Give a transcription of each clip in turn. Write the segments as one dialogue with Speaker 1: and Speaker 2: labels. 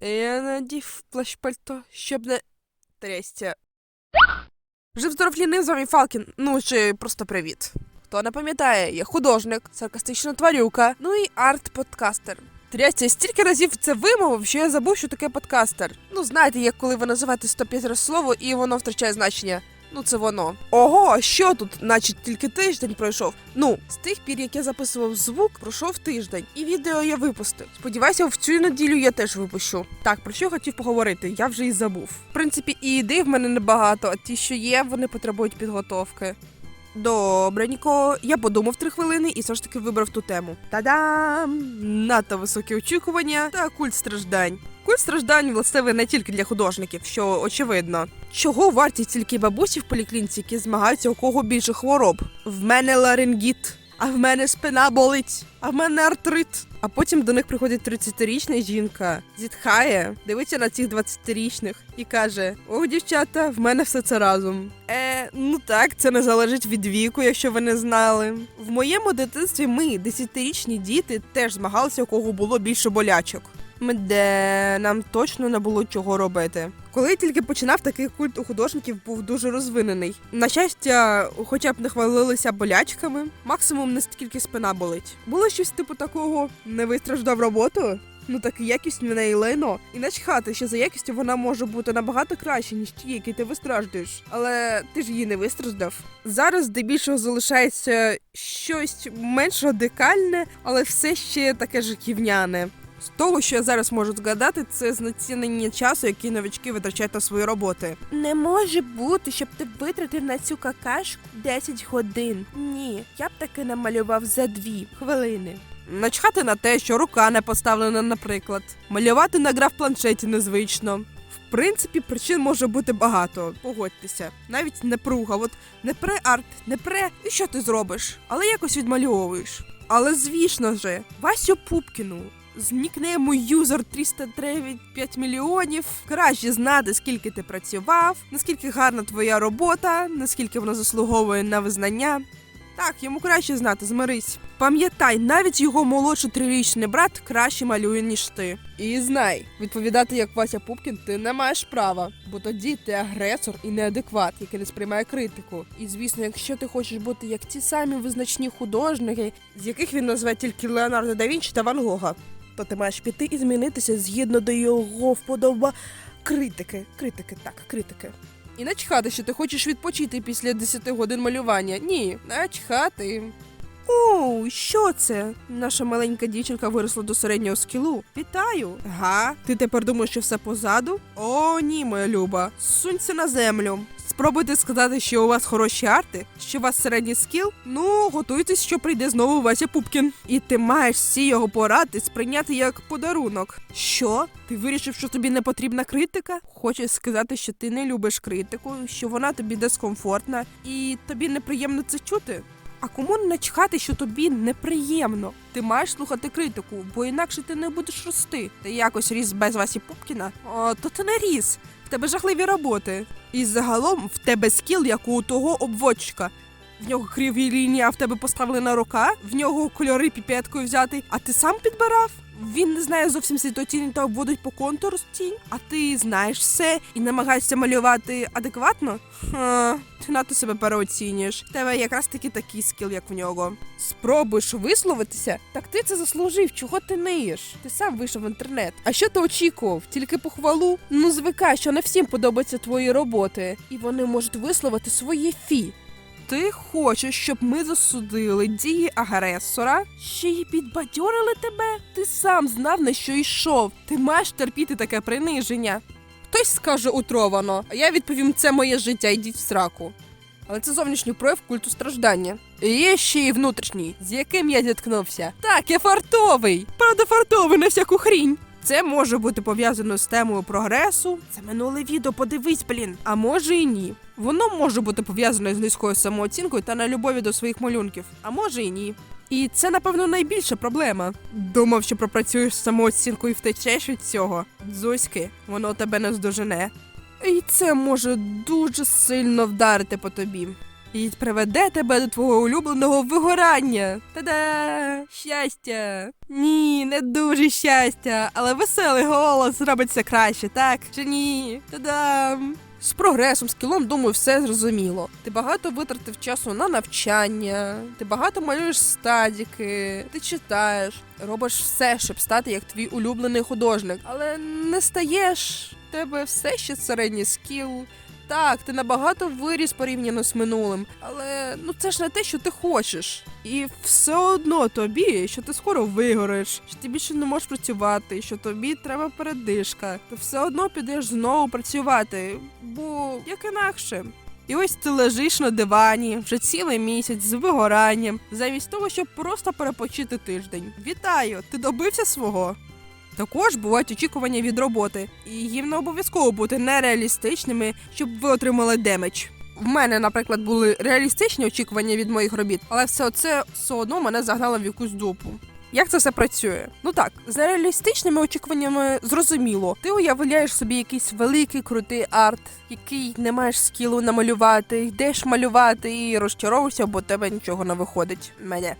Speaker 1: Я надів плащ пальто, щоб не трясся. Жив здоров лінив, з вами Фалкін. Ну чи просто привіт. Хто не пам'ятає, я художник, саркастична тварюка, ну і арт-подкастер. Трясся, стільки разів це вимовив, що я забув, що таке подкастер. Ну, знаєте, як коли ви називаєте 105 раз слово і воно втрачає значення. Ну, це воно. Ого, що тут? Наче тільки тиждень пройшов. Ну, з тих пір, як я записував звук, пройшов тиждень, і відео я випустив. Сподіваюся, в цю неділю я теж випущу. Так, про що хотів поговорити? Я вже і забув. В принципі, і ідей в мене небагато, а ті, що є, вони потребують підготовки. Добренько, я подумав три хвилини і все ж таки вибрав ту тему. Та-дам! Надто високі очікування та культ страждань. Культ страждань властивий не тільки для художників, що очевидно. Чого варті тільки бабусі в поліклініці, які змагаються у кого більше хвороб? В мене ларингіт, а в мене спина болить, а в мене артрит. А потім до них приходить 30-річна жінка, зітхає, дивиться на цих 20-річних і каже: Ох, дівчата, в мене все це разом. Е, ну так, це не залежить від віку, якщо ви не знали. В моєму дитинстві ми, 10-річні діти, теж змагалися, у кого було більше болячок. Де нам точно не було чого робити. Коли я тільки починав, такий культ у художників був дуже розвинений. На щастя, хоча б не хвалилися болячками, максимум не стільки спина болить. Було щось типу такого: не вистраждав роботу. Ну так і якість в неї лайно. І начхати, що за якістю вона може бути набагато краще, ніж ті, які ти вистраждуєш. Але ти ж її не вистраждав. Зараз здебільшого залишається щось менш радикальне, але все ще таке жахівняне. З того, що я зараз можу згадати, це знецінення часу, який новички витрачають на свої роботи. Не може бути, щоб ти витратив на цю какашку 10 годин. Ні, я б таки намалював за дві хвилини. Начхати на те, що рука не поставлена, наприклад. Малювати на гра в планшеті незвично. В принципі, причин може бути багато, погодьтеся. Навіть не пруга, от не пре арт, не пре, і що ти зробиш? Але якось відмальовуєш. Але звісно же, Васю Пупкіну з нікнейму юзер 335 мільйонів краще знати, скільки ти працював, наскільки гарна твоя робота, наскільки вона заслуговує на визнання. Так, йому краще знати, змирись. Пам'ятай, навіть його молодший трирічний брат краще малює, ніж ти. І знай, відповідати як Вася Пупкін ти не маєш права, бо тоді ти агресор і неадекват, який не сприймає критику. І звісно, якщо ти хочеш бути як ті самі визначні художники, з яких він назве тільки Леонардо да Вінчі та Ван Гога, то ти маєш піти і змінитися згідно до його вподоба критики. Критики, так, критики. І начхати, що ти хочеш відпочити після 10 годин малювання. Ні, начхати. О, що це? Наша маленька дівчинка виросла до середнього скілу. Вітаю. Га, ти тепер думаєш, що все позаду? О, ні, моя люба. Сунься на землю. Спробуйте сказати, що у вас хороші арти, що у вас середній скіл. Ну, готуйтесь, що прийде знову Вася Пупкін. І ти маєш всі його поради сприйняти як подарунок. Що? Ти вирішив, що тобі не потрібна критика? Хочеш сказати, що ти не любиш критику, що вона тобі дискомфортна, і тобі неприємно це чути? А кому не начхати, що тобі неприємно? Ти маєш слухати критику, бо інакше ти не будеш рости. Ти якось ріс без Васі Пупкіна? О, то ти не ріс. В тебе жахливі роботи. І загалом в тебе скіл, як у того обводчика. В нього криві лінії, а в тебе поставлена рука, в нього кольори піпеткою взяти, а ти сам підбирав? Він не знає зовсім світотінь та обводить по контуру тінь, а ти знаєш все і намагаєшся малювати адекватно? Ха, ти надто себе переоцінюєш. Тебе якраз таки такий скіл, як в нього. Спробуєш висловитися? Так ти це заслужив. Чого ти ниєш? Ти сам вийшов в інтернет. А що ти очікував? Тільки похвалу? Ну звикай, що не всім подобаються твої роботи, і вони можуть висловити своє фі. Ти хочеш, щоб ми засудили дії агресора? Ще й підбадьорили тебе? Ти сам знав, на що йшов. Ти маєш терпіти таке приниження. Хтось скаже утровано, а я відповім, це моє життя, йдіть в сраку. Але це зовнішній прояв культу страждання. І є ще й внутрішній, з яким я зіткнувся. Так, я фартовий. Правда, фартовий на всяку хрінь. Це може бути пов'язано з темою прогресу. Це минуле відео, подивись, блін. А може і ні. Воно може бути пов'язане з низькою самооцінкою та нелюбові до своїх малюнків, а може і ні. І це, напевно, найбільша проблема. Думав, що пропрацюєш з самооцінкою і втечеш від цього. Дзузьки, воно тебе не здожене. І це може дуже сильно вдарити по тобі. І приведе тебе до твого улюбленого вигорання. Та-да! Щастя! Ні, не дуже щастя, але веселий голос робиться краще, так? Чи ні? Та-дам! З прогресом, скілом, думаю, все зрозуміло. Ти багато витратив часу на навчання, ти багато малюєш стадіки, ти читаєш, робиш все, щоб стати як твій улюблений художник, але не стаєш. Тебе все ще середній скіл. Так, ти набагато виріс порівняно з минулим, але ну це ж не те, що ти хочеш. І все одно тобі, що ти скоро вигориш, що ти більше не можеш працювати, що тобі треба передишка. Ти все одно підеш знову працювати, бо як інакше. І ось ти лежиш на дивані вже цілий місяць з вигоранням, замість того, щоб просто перепочити тиждень. Вітаю! Ти добився свого. Також бувають очікування від роботи, і їм не обов'язково бути нереалістичними, щоб ви отримали демедж. В мене, наприклад, були реалістичні очікування від моїх робіт, але все це все одно мене загнало в якусь дупу. Як це все працює? Ну так, з нереалістичними очікуваннями зрозуміло. Ти уявляєш собі якийсь великий крутий арт, який не маєш скілу намалювати, йдеш малювати і розчаровуєшся, бо тебе нічого не виходить. Мене.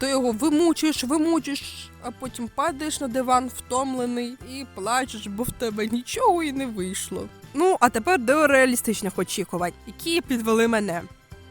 Speaker 1: Ти його вимучиш, вимучиш, а потім падаєш на диван втомлений і плачеш, бо в тебе нічого і не вийшло. Ну, а тепер до реалістичних очікувань, які підвели мене.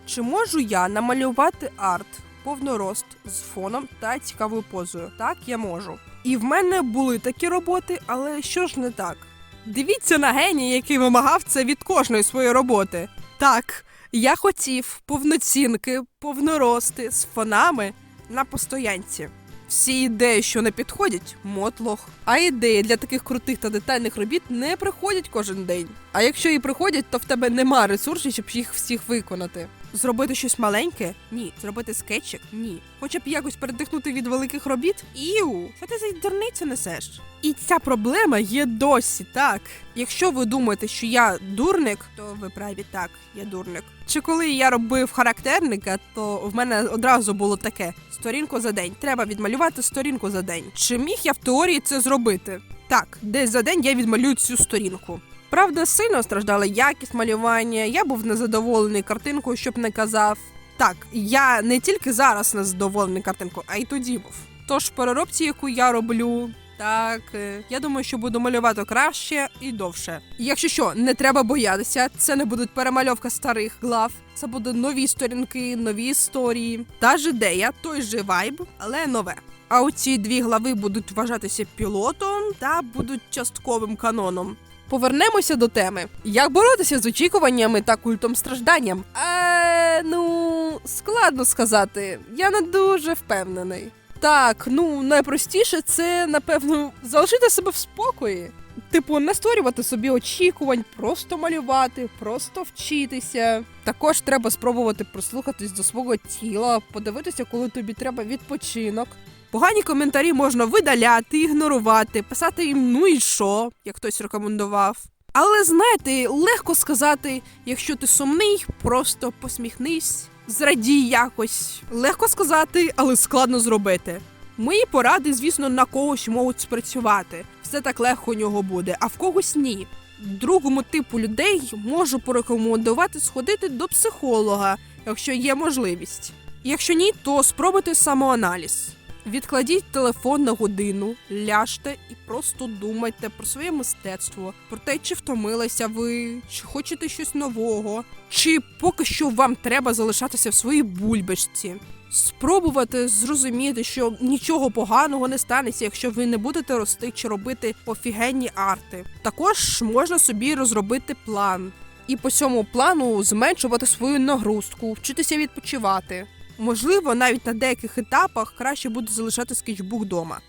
Speaker 1: Чи можу я намалювати арт повнорост з фоном та цікавою позою? Так, я можу. І в мене були такі роботи, але що ж не так? Дивіться на генія, який вимагав це від кожної своєї роботи. Так, я хотів повноцінки, повнорости з фонами на постоянці. Всі ідеї, що не підходять, мотлох. А ідеї для таких крутих та детальних робіт не приходять кожен день. А якщо і приходять, то в тебе нема ресурсів, щоб їх всіх виконати. Зробити щось маленьке? Ні. Зробити скетчик? Ні. Хоча б якось передихнути від великих робіт? Іу, що ти за дурницю несеш? І ця проблема є досі, так. Якщо ви думаєте, що я дурник, то ви праві так, я дурник. Чи коли я робив характерника, то в мене одразу було таке: сторінку за день. Треба відмалювати сторінку за день. Чи міг я в теорії це зробити? Так, десь за день я відмалюю цю сторінку. Правда, сильно страждала якість малювання, я був незадоволений картинкою, щоб не казав. Так, я не тільки зараз незадоволений картинкою, а й тоді був. Тож переробці, яку я роблю, так е, я думаю, що буду малювати краще і довше. Якщо що, не треба боятися, це не будуть перемальовка старих глав, це будуть нові сторінки, нові історії. Та ж ідея, той же вайб, але нове. А оці дві глави будуть вважатися пілотом та будуть частковим каноном. Повернемося до теми. Як боротися з очікуваннями та культом стражданням? Е, ну, складно сказати. Я не дуже впевнений. Так, ну найпростіше це, напевно, залишити себе в спокої. Типу, не створювати собі очікувань, просто малювати, просто вчитися. Також треба спробувати прислухатись до свого тіла, подивитися, коли тобі треба відпочинок. Погані коментарі можна видаляти, ігнорувати, писати їм ну і що, як хтось рекомендував. Але знаєте, легко сказати, якщо ти сумний, просто посміхнись, зрадій якось. Легко сказати, але складно зробити. Мої поради, звісно, на когось можуть спрацювати. Все так легко у нього буде, а в когось ні. Другому типу людей можу порекомендувати сходити до психолога, якщо є можливість. Якщо ні, то спробуйте самоаналіз. Відкладіть телефон на годину, ляжте і просто думайте про своє мистецтво, про те, чи втомилися ви, чи хочете щось нового, чи поки що вам треба залишатися в своїй бульбашці. Спробувати зрозуміти, що нічого поганого не станеться, якщо ви не будете рости чи робити офігенні арти. Також можна собі розробити план і по цьому плану зменшувати свою нагрузку, вчитися відпочивати. Можливо, навіть на деяких етапах краще буде залишати скетчбук вдома.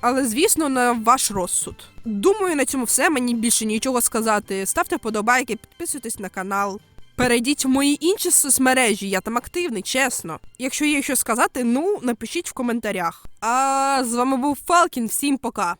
Speaker 1: Але звісно, на ваш розсуд. Думаю, на цьому все. Мені більше нічого сказати. Ставте вподобайки, підписуйтесь на канал. Перейдіть в мої інші соцмережі, я там активний, чесно. Якщо є що сказати, ну напишіть в коментарях. А з вами був Фалкін. Всім пока.